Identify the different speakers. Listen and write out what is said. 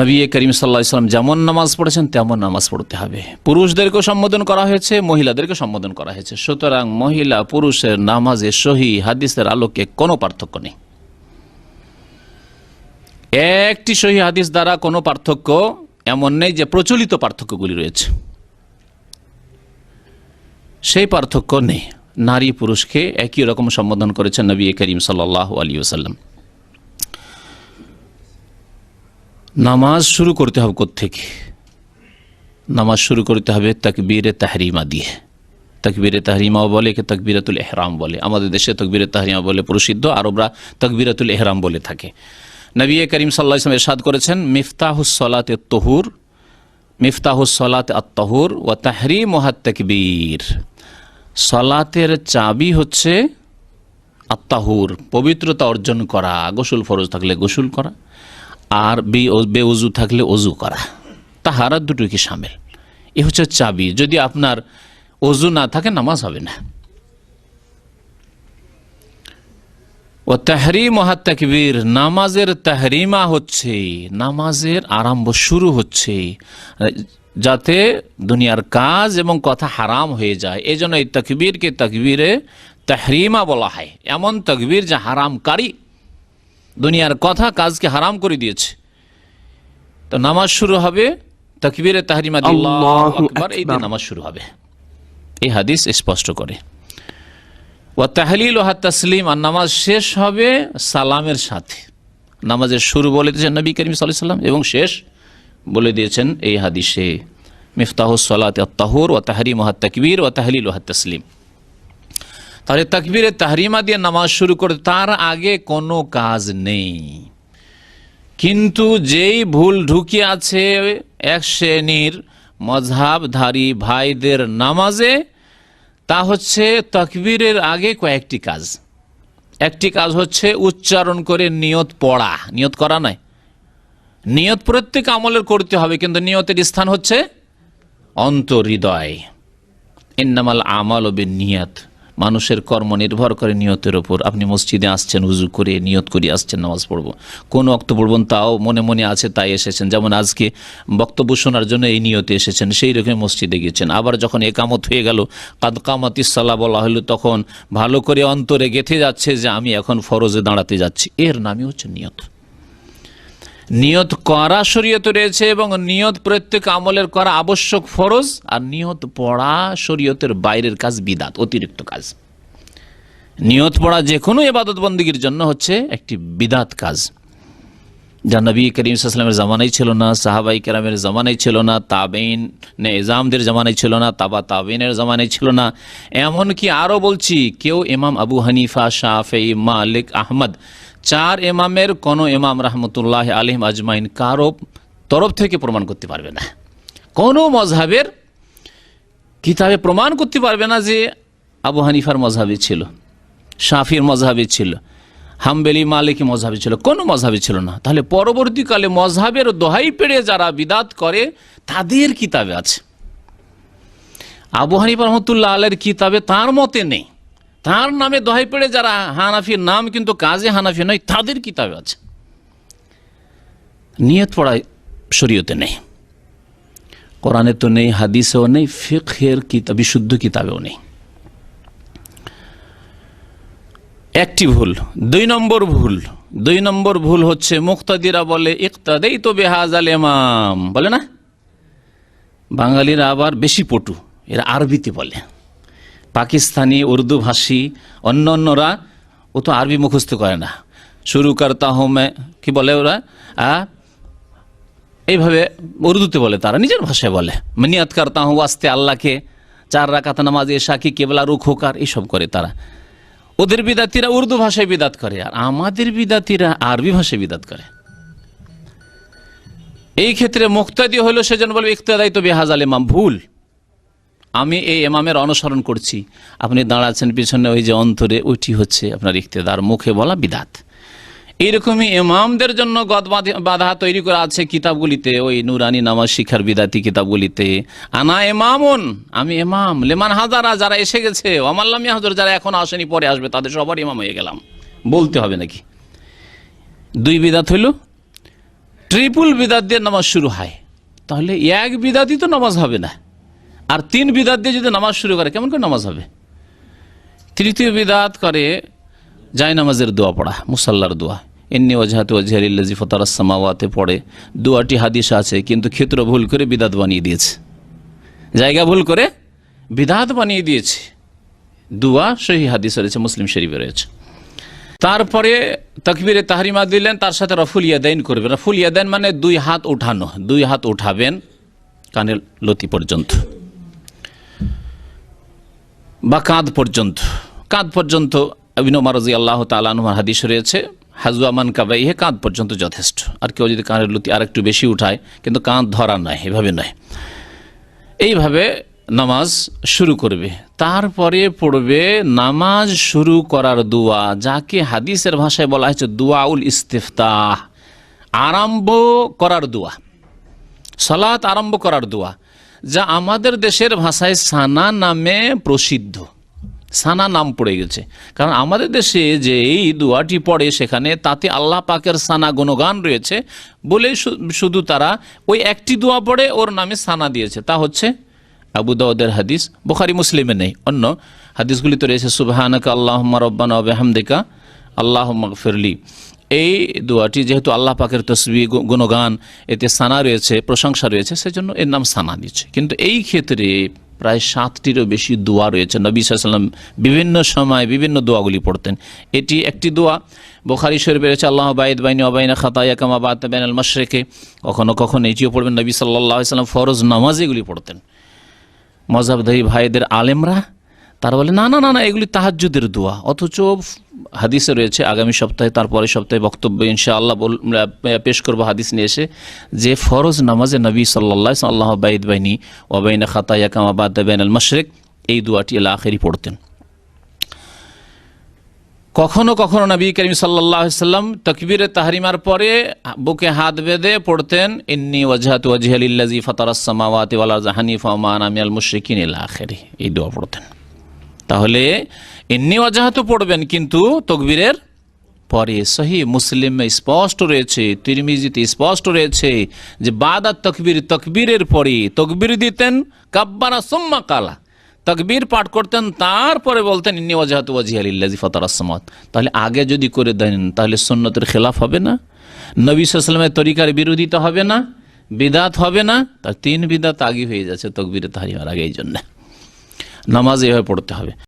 Speaker 1: নবী করিম সাল্লাহ ইসলাম যেমন নামাজ পড়েছেন, তেমন নামাজ পড়তে হবে। পুরুষদেরকেও সম্বোধন করা হয়েছে, মহিলাদেরকে সম্বোধন করা হয়েছে। সুতরাং মহিলা পুরুষের নামাজে সহি হাদিসের আলোকে কোনো পার্থক্য নেই। একটি সহি হাদিস দ্বারা কোনো পার্থক্য এমন নেই যে প্রচলিত পার্থক্যগুলি রয়েছে। সেই পার্থক্য নেই। নারী পুরুষকে একই রকম সম্বোধন করেছেন নবী করিম সাল্লাহ আলী ওসাল্লাম নামাজ শুরু করতে হবে থেকে নামাজ শুরু করতে হবে তাকবীরে তাহরিমা দিয়ে। তকবীরে তাহরিমাও বলে কে তকবিরাতুল এহরাম বলে। আমাদের দেশে তকবীরে তাহরিমা বলে প্রসিদ্ধ, আরবরা তকবিরাতুল এহরাম বলে থাকে। নবী করিম সাল্লাহ ইসলাম এরশাদ করেছেন মিফতাহুসলাতে তহুর মিফতাহুসলাত আত্তহুর ও তাহরিম ওহাত তকবীর সলাতের চাবি হচ্ছে আত্মাহুর পবিত্রতা অর্জন করা, গোসল ফরজ থাকলে গোসল করা। আর বে বেউজু থাকলে অজু করা। তাহারা দুটো কি সামিল? এ হচ্ছে চাবি। যদি আপনার অজু না থাকে, নামাজ হবে না। ও তাহরিম তাকবীর। নামাজের তাহরিমা হচ্ছে, নামাজের আরম্ভ শুরু হচ্ছে। যাতে দুনিয়ার কাজ এবং কথা হারাম হয়ে যায়। এই জন্য এই তকবীরকে তকবীরে তাহরিমা বলা হয়। এমন তকবীর যা হারামকারী দুনিয়ার কথা কাজকে হারাম করে দিয়েছে। তো নামাজ শুরু হবে তকবীরে তাহরিমা আকবার এই নামাজ শুরু হবে। এই হাদিস স্পষ্ট করে। ও তাহলিল ও তসলিম আর নামাজ শেষ হবে সালামের সাথে। নামাজের শুরু বলে দিয়েছেন নবী করিম সাল্লাহ সাল্লাম এবং শেষ বলে দিয়েছেন এই হাদিসে। মিফতাহ সালাত তাহুর ও তাহরিম ওহাত তকবীর ও তাহলিল ওহাত তসলিম। তাহলে তকবীরে তাহরিমা দিয়ে নামাজ শুরু করে, তার আগে কোনো কাজ নেই। কিন্তু যেই ভুল ঢুকে আছে এক শ্রেণির মজহাবধারী ভাইদের নামাজে, তা হচ্ছে তকবীরের আগে কয়েকটি কাজ। একটি কাজ হচ্ছে উচ্চারণ করে নিয়ত পড়া। নিয়ত করা নয়। নিয়ত প্রত্যেক আমলের করতে হবে, কিন্তু নিয়তের স্থান হচ্ছে অন্তর্হৃদয় ইন্নামাল আমাল ও নিয়ত। মানুষের কর্ম নির্ভর করে নিয়তের ওপর আপনি মসজিদে আসছেন উজু করে নিয়ত করে আসছেন, নামাজ পড়ব। কোন অক্ত পড়বেন তাও মনে মনে আছে, তাই এসেছেন। যেমন আজকে বক্তব্য শোনার জন্য এই নিয়তে এসেছেন, সেই রকম মসজিদে গিয়েছেন। আবার যখন একামত হয়ে গেল, কাদ কামাত ইসাল্লাহ বলা হলো, তখন ভালো করে অন্তরে গেথে যাচ্ছে যে আমি এখন ফরজে দাঁড়াতে যাচ্ছি। এর নামই হচ্ছে নিয়ত। নিয়ত করা শরীয়ত রয়েছে এবং নিয়ত প্রত্যেক আমলের করা আবশ্যক ফরজ, আর নিয়ত পড়া শরীয়তের বাইরের কাজ বিদাত, অতিরিক্ত কাজ। নিয়ত পড়া যে কোনো এবাদত বন্দীগীর জন্য হচ্ছে একটি বিদাত কাজ। যা নবী করিম সাল্লামের জামানাই ছিল না, সাহাবাই কেরামের জামানাই ছিল না তাবেইন নে এজামদের জামানাই ছিল না, তাবা তাবেইনের জামানাই ছিল না। এমনকি আরও বলছি, কেউ ইমাম আবু হানিফা শাফেই মালিক, আহমদ চার এমামের কোনো ইমাম রহমতুল্লাহ আলিম আজমাইন কারও তরফ থেকে প্রমাণ করতে পারবে না। কোনো মজহাবের কিতাবে প্রমাণ করতে পারবে না যে আবু হানিফার মজহাবি ছিল, শাফির মজহাবি ছিল, হামবেলি মালিকি মজহাবি ছিল, কোনো মজহাবি ছিল না। তাহলে পরবর্তীকালে মজহাবের দোহাই পেড়ে যারা বিদাত করে, তাদের কিতাবে আছে। আবু হানিফা রহমতুল্লাহ আলের কিতাবে তার মতে নেই। তার নামে দোহাই পেড়ে যারা হানাফির নাম কিন্তু কাজে হানাফি নয়, তাদের কিতাবে আছে। নিয়ত পড়ায় শরীয়তে নেই। কোরআনে তো নেই, হাদিসেও নেই, ফিকহের কিতাব, বিশুদ্ধ কিতাবেও নেই। একটি ভুল, দুই নম্বর ভুল, দুই নম্বর ভুল হচ্ছে, মুক্তাদিরা বলে ইকতাদেই তো বেহাজ আল এমাম বলে না? বাঙালিরা আবার বেশি পটু, এরা আরবিতে বলে। পাকিস্তানি, উর্দু ভাষী অন্য অন্যরা ও তো আরবি মুখস্থ করে না। শুরু করতা হোমে, কি বলে ওরা? এইভাবে উর্দুতে বলে তারা, নিজের ভাষায় বলে। মনিয়াত করতা হুঁ আস্তে আল্লাহকে, চার রাকাত নামাজ এশা কি কেবলা, রুখ, হোকার এইসব করে তারা। ওদের বিদাতিরা উর্দু ভাষায় বিদাত করে, আর আমাদের বিদাতিরা আরবি ভাষায় বিদাত করে। এই ক্ষেত্রে মুক্তাদি হলো সেজন্য বলবে ইকতাদাই তো বেহাজাল ইমাম ভুল। আমি এই এমামের অনুসরণ করছি। আপনি দাঁড়াচ্ছেন পিছনে, ওই যে অন্তরে, ওইটি হচ্ছে আপনার ইকতেদার। মুখে বলা বিদাত। এইরকমই ইমামদের জন্য গদ বাঁধে- তৈরি করা আছে কিতাবগুলিতে, ওই নুরানি নামাজ শিখার বিদাতি কিতাবগুলিতে। আনা এমামুন আমি এমাম লেমান হাজারা যারা এসে গেছে অমাল্লামি হাজার যারা এখন আসেনি, পরে আসবে, তাদের সবার ইমাম হয়ে গেলাম। বলতে হবে নাকি? দুই বিদাত হইল। ট্রিপল বিদাত দিয়ে নামাজ শুরু হয়। তাহলে এক বিদাতই তো নামাজ হবে না। আর তিন বিদাত দিয়ে যদি নামাজ শুরু করে, কেমন করে নামাজ হবে? তৃতীয় বিদাত করে জায় নামাজের দোয়া পড়া, মুসাল্লার দোয়া। এমনি ওজাহাতে ওজহারিল্লাজি ফতারাসমাওয়াতে পড়ে। দোয়াটি হাদিস আছে, কিন্তু ক্ষেত্র ভুল করে বিদাত বানিয়ে দিয়েছে। জায়গা ভুল করে বিদাত বানিয়ে দিয়েছে। দুয়া সহি হাদিস রয়েছে, মুসলিম শরীফে রয়েছে। তারপরে তকবিরে তাহরিমা দিলেন, তার সাথে রফুল ইয়াদাইন করবেন। রফুল ইয়াদাইন মানে দুই হাত উঠানো, দুই হাত উঠাবেন কানের লতি পর্যন্ত। বা কাঁধ পর্যন্ত কাঁধ পর্যন্ত অভিনব রাজি আল্লাহ তালানুমার হাদিস রয়েছে হাজুয়ামান কাবাইহে, কাঁধ পর্যন্ত যথেষ্ট। আর কেউ যদি কাঁধের লুতি আর একটু বেশি উঠায়, কিন্তু কাঁধ ধরা নয় এভাবে নয়। এইভাবে নামাজ শুরু করবে, তারপরে পড়বে নামাজ শুরু করার দোয়া, যাকে হাদিসের ভাষায় বলা হয়েছে দোয়াউল ইস্তেফতাহ, আরম্ভ করার দোয়া, সালাত আরম্ভ করার দোয়া। যা আমাদের দেশের ভাষায় সানা নামে প্রসিদ্ধ। সানা নাম পড়ে গেছে। কারণ আমাদের দেশে যে এই দোয়াটি পড়ে সেখানে তাতে আল্লাহ পাকের সানা গুণগান রয়েছে বলে শুধু তারা ওই একটি দোয়া পড়ে ওর নামে সানা দিয়েছে। তা হচ্ছে আবু দাউদের হাদিস, বুখারি মুসলিমে নেই। অন্য হাদিসগুলিতে রয়েছে, সুবাহানকা আল্লাহ রব্বানা হামদিকা আল্লাহ ফিরলি এই দোয়াটি যেহেতু আল্লাহ পাকের তসবি গুণগান, এতে সানা রয়েছে, প্রশংসা রয়েছে, সেজন্য এর নাম সানা দিচ্ছে। কিন্তু এই ক্ষেত্রে প্রায় সাতটিরও বেশি দোয়া রয়েছে। নবী সাল্লাম বিভিন্ন সময় বিভিন্ন দোয়াগুলি পড়তেন। এটি একটি দোয়া। বোখারি শরীফে রয়েছে, আল্লাহ বাইদ বাইনি অবাইনা খাতায়া কামা বাদ বেন আল মশরেকে। কখনো কখনো এটিও পড়বেন। নবী সাল্লাহ সাল্লাম ফরজ নামাজ এগুলি পড়তেন মজাবধারী ভাইদের আলেমরা তারা বলে, না না না না, এগুলি তাহাজ্জুদের দোয়া। অথচ হাদিসে রয়েছে, আগামী সপ্তাহে তারপরে সপ্তাহে বক্তব্য, ইনশাআল্লাহ বল পেশ করব হাদিস নিয়ে এসে, যে ফরজ নামাজে নবী সাল্লাহ সাল্লাহ বাইদ বাইনি ওবাইনা খাতায়া কামাবাদ বেন আল মশরেক, এই দোয়াটি এলা আখেরি পড়তেন। কখনো কখনো নবী করিম সাল্লাহ সাল্লাম তকবিরে তাহরিমার পরে বুকে হাত বেঁধে পড়তেন, ইন্নি ওয়াজহাত ওয়াজহালিল্লাজি ফতারাসসামাওয়াতি ওয়াল আরযা হানিফা মা আনা মিনাল মুশরিকিন আখিরি, এই দোয়া পড়তেন। তাহলে ইন্নি ওয়াজহাত পড়বেন, কিন্তু তকবীরের পরে সহি মুসলিমে স্পষ্ট রয়েছে, তিরমিজিতে স্পষ্ট রয়েছে যে বাদা তকবীর, তকবীরের পরে তকবীর দিতেন কাব্বারা সুম্মা কালা। তকবীর পাঠ করতেন, তারপরে বলতেন, ইন্নি ওয়াজাহাত ওয়াজি আলিল্লাজি ফতারাসমাত তাহলে আগে যদি করে দেন, তাহলে সুন্নতের খেলাফ হবে না, নবী সাল্লামের তরিকার বিরোধিতা হবে না, বিদাত হবে না। তার তিন বিদাত আগে হয়ে যাচ্ছে তকবীরে তাহারিমার আগে এই জন্য নামাজ এভাবে পড়তে হবে।